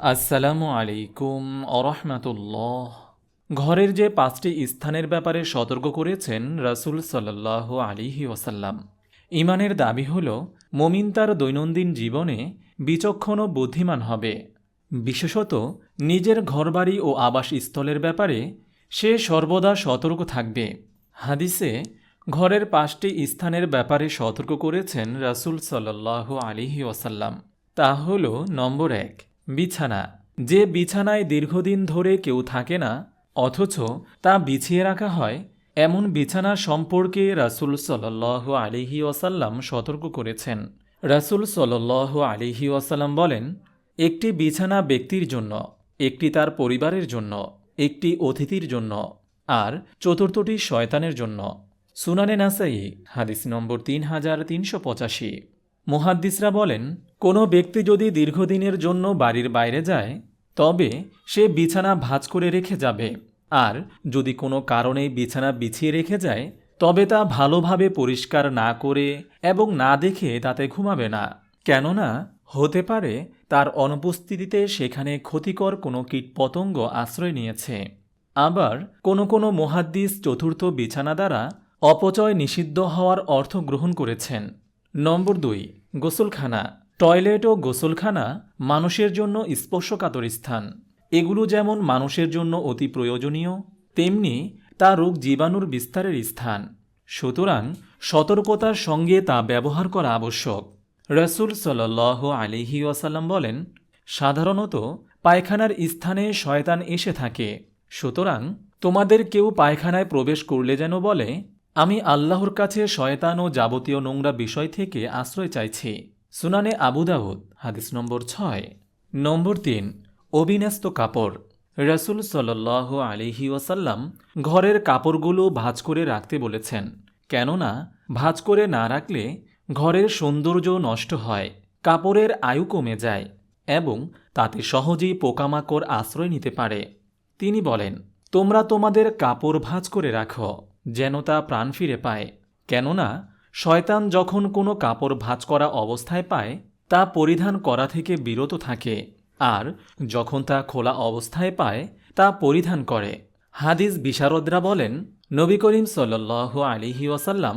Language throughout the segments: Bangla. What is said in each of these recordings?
আসসালামু আলাইকুম অরহমাতুল্লাহ ঘরের যে পাঁচটি স্থানের ব্যাপারে সতর্ক করেছেন রাসূল সাল্লাহ আলিহি ওসাল্লাম ইমানের দাবি হল, মমিন তার দৈনন্দিন জীবনে বিচক্ষণ ও বুদ্ধিমান হবে। বিশেষত নিজের ঘরবাড়ি ও আবাসস্থলের ব্যাপারে সে সর্বদা সতর্ক থাকবে। হাদিসে ঘরের পাঁচটি স্থানের ব্যাপারে সতর্ক করেছেন রাসূল সাল্লাহ আলিহি ওসাল্লাম তা হল, নম্বর এক বিছানা। যে বিছানায় দীর্ঘদিন ধরে কেউ থাকে না, অথচ তা বিছিয়ে রাখা হয়, এমন বিছানা সম্পর্কে রাসূল সাল্লাহ আলিহি ওয়াসাল্লাম সতর্ক করেছেন। রাসূল সাল্লাহ আলিহি ওয়াসাল্লাম বলেন, একটি বিছানা ব্যক্তির জন্য, একটি তার পরিবারের জন্য, একটি অতিথির জন্য, আর চতুর্থটি শয়তানের জন্য। সুনানে নাসাই হাদিস নম্বর তিন হাজার তিনশো পঁচাশি। মুহাদ্দিসরা বলেন, কোনো ব্যক্তি যদি দীর্ঘদিনের জন্য বাড়ির বাইরে যায়, তবে সে বিছানা ভাঁজ করে রেখে যাবে। আর যদি কোনো কারণে বিছানা বিছিয়ে রেখে যায়, তবে তা ভালোভাবে পরিষ্কার না করে এবং না দেখে তাতে ঘুমাবে না। কেননা, হতে পারে তার অনুপস্থিতিতে সেখানে ক্ষতিকর কোনো কীটপতঙ্গ আশ্রয় নিয়েছে। আবার কোনো কোনো মহাদ্দিস চতুর্থ বিছানা দ্বারা অপচয় নিষিদ্ধ হওয়ার অর্থ গ্রহণ করেছেন। নম্বর দুই গোসলখানা, টয়লেট ও গোসলখানা মানুষের জন্য স্পর্শকাতর স্থান। এগুলো যেমন মানুষের জন্য অতি প্রয়োজনীয়, তেমনি তা রোগ জীবাণুর বিস্তারের স্থান। সুতরাং সতর্কতার সঙ্গে তা ব্যবহার করা আবশ্যক। রসুল সাল্লাহ আলিহি ওয়াসাল্লাম বলেন, সাধারণত পায়খানার স্থানে শয়তান এসে থাকে। সুতরাং তোমাদের কেউ পায়খানায় প্রবেশ করলে যেন বলে আমি আল্লাহর কাছে শয়তান ও যাবতীয় নোংরা বিষয় থেকে আশ্রয় চাইছি। সুনানে আবুদাউদ হাদিস নম্বর ছয়। নম্বর তিন, অবিন্যস্ত কাপড়। রসুল সাল্লাহ আলিহি ওয়াসাল্লাম ঘরের কাপড়গুলো ভাঁজ করে রাখতে বলেছেন, কেননা ভাঁজ করে না রাখলে ঘরের সৌন্দর্য নষ্ট হয়, কাপড়ের আয়ু কমে যায় এবং তাতে সহজেই পোকামাকড় আশ্রয় নিতে পারে। তিনি বলেন, তোমরা তোমাদের কাপড় ভাঁজ করে রাখো যেন তা প্রাণ ফিরে পায়। কেননা, শয়তান যখন কোনো কাপড় ভাঁজ করা অবস্থায় পায়, তা পরিধান করা থেকে বিরত থাকে, আর যখন তা খোলা অবস্থায় পায়, তা পরিধান করে। হাদিস বিশারদরা বলেন, নবী করিম সাল্লাহ আলিহি ওয়াসাল্লাম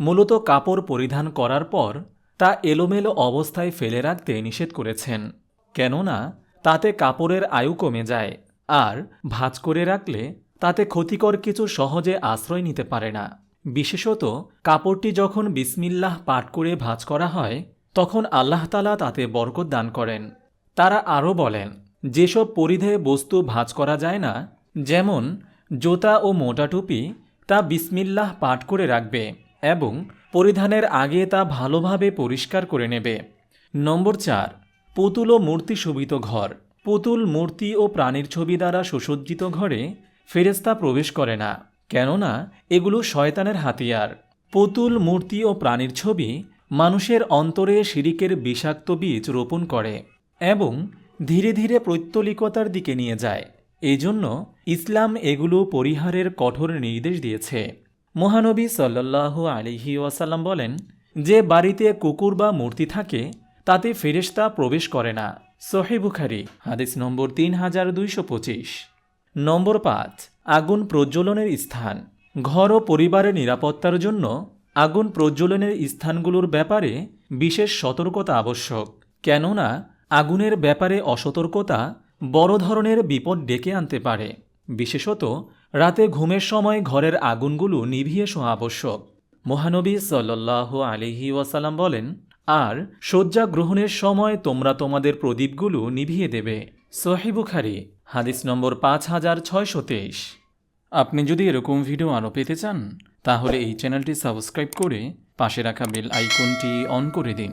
মূলত কাপড় পরিধান করার পর তা এলোমেলো অবস্থায় ফেলে রাখতে নিষেধ করেছেন। কেননা, তাতে কাপড়ের আয়ু কমে যায়, আর ভাঁজ করে রাখলে তাতে ক্ষতিকর কিছু সহজে আশ্রয় নিতে পারে না। বিশেষত কাপড়টি যখন বিসমিল্লাহ পাঠ করে ভাঁজ করা হয়, তখন আল্লাহতালা তাতে বরকত দান করেন। তারা আরও বলেন, যেসব পরিধেয় বস্তু ভাঁজ করা যায় না, যেমন জোতা ও মোটা টুপি, তা বিসমিল্লাহ পাঠ করে রাখবে এবং পরিধানের আগে তা ভালোভাবে পরিষ্কার করে নেবে। নম্বর চার, পুতুল ও মূর্তি শোভিত ঘর। পুতুল মূর্তি ও প্রাণীর ছবি দ্বারা সুসজ্জিত ঘরে ফেরেস্তা প্রবেশ করে না, কেননা এগুলো শয়তানের হাতিয়ার। পুতুল, মূর্তি ও প্রাণীর ছবি মানুষের অন্তরে শিরিকের বিষাক্ত বীজ রোপণ করে এবং ধীরে ধীরে প্রত্যলিকতার দিকে নিয়ে যায়। এই জন্য ইসলাম এগুলো পরিহারের কঠোর নির্দেশ দিয়েছে। মহানবী সাল্লাহ আলিহি ওয়াসাল্লাম বলেন, যে বাড়িতে কুকুর বা মূর্তি থাকে, তাতে ফেরেশতা প্রবেশ করে না। সহি বুখারি, হাদিস নম্বর তিন হাজার দুইশো পঁচিশ। নম্বর পাঁচ, আগুন প্রজ্বলনের স্থান। ঘর ও পরিবারের নিরাপত্তার জন্য আগুন প্রজ্বলনের স্থানগুলোর ব্যাপারে বিশেষ সতর্কতা আবশ্যক। কেননা, আগুনের ব্যাপারে অসতর্কতা বড় ধরনের বিপদ ডেকে আনতে পারে। বিশেষত, রাতে ঘুমের সময় ঘরের আগুনগুলো নিভিয়ে শোয়া আবশ্যক। মহানবী সাল্লাহ আলিহি ওয়াসাল্লাম বলেন, আর শয্যা গ্রহণের সময় তোমরা তোমাদের প্রদীপগুলো নিভিয়ে দেবে। সহিবুখারি হাদিস নম্বর পাঁচ হাজার ছয়শো তেইশ। আপনি যদি এরকম ভিডিও আরও পেতে চান, তাহলে এই চ্যানেলটি সাবস্ক্রাইব করে পাশে রাখা বেল আইকনটি অন করে দিন।